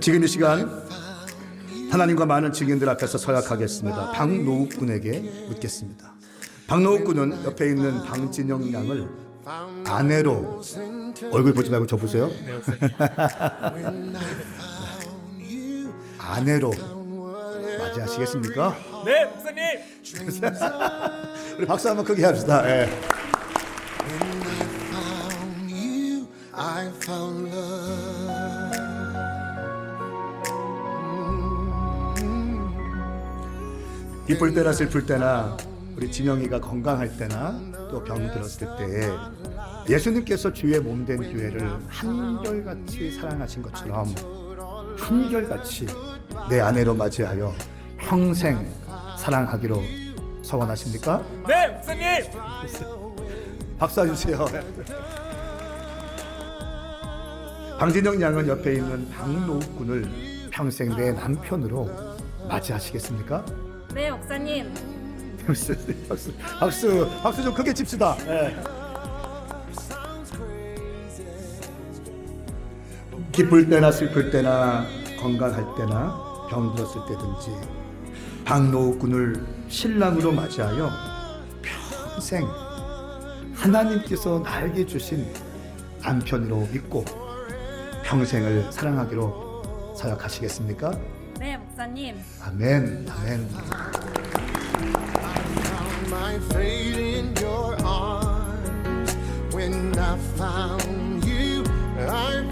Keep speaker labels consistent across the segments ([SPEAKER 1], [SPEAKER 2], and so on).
[SPEAKER 1] 지금 이 시간 하나님과 많은 증인들 앞에서 서약하겠습니다. 박노욱 군에게 묻겠습니다. 박노욱 군은 옆에 있는 방진영 양을 아내로 얼굴 보지 말고 저 보세요. 아내로 맞이하시겠습니까?
[SPEAKER 2] 네, 목사님.
[SPEAKER 1] 우리 박수 한번 크게 합시다. 예. 기쁠 때나 슬플 때나 우리 진영이가 건강할 때나 또 병 들었을 때 예수님께서 주의 몸 된 교회를 한결같이 사랑하신 것처럼 한결같이 내 아내로 맞이하여 평생 사랑하기로 서원하십니까?
[SPEAKER 2] 네, 목사님.
[SPEAKER 1] 박수 주세요. 방진영 양은 옆에 있는 박노욱 군을 평생 내 남편으로 맞이하시겠습니까?
[SPEAKER 3] 네, 목사님.
[SPEAKER 1] 박수, 박수, 박수, 박수 좀 크게 칩시다. 예. 기쁠 때나 슬플 때나 건강할 때나 병들었을 때든지 박노욱 군을 신랑으로 맞이하여 평생 하나님께서 나에게 주신 남편으로 믿고 평생을 사랑하기로 서약하시겠습니까?
[SPEAKER 3] 네, 목사님.
[SPEAKER 1] 아멘, 아멘.
[SPEAKER 4] Found my fate in your arms. When I found you, I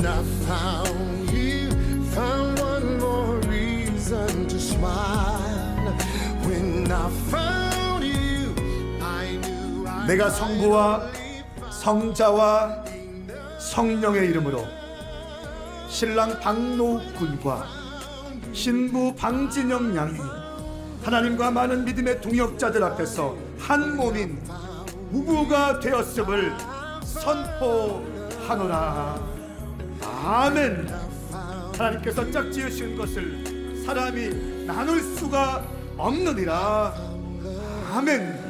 [SPEAKER 4] When I found you, found one more reason to smile. When I found you, I knew I
[SPEAKER 1] 내가 성부와 성자와 성령의 이름으로 신랑 박노욱 군과 신부 방진영 양이 하나님과 많은 믿음의 동역자들 앞에서 한 몸인 부부가 되었음을 선포하노라. 아멘. 하나님께서 짝지으신 것을 사람이 나눌 수가 없느니라. 아멘.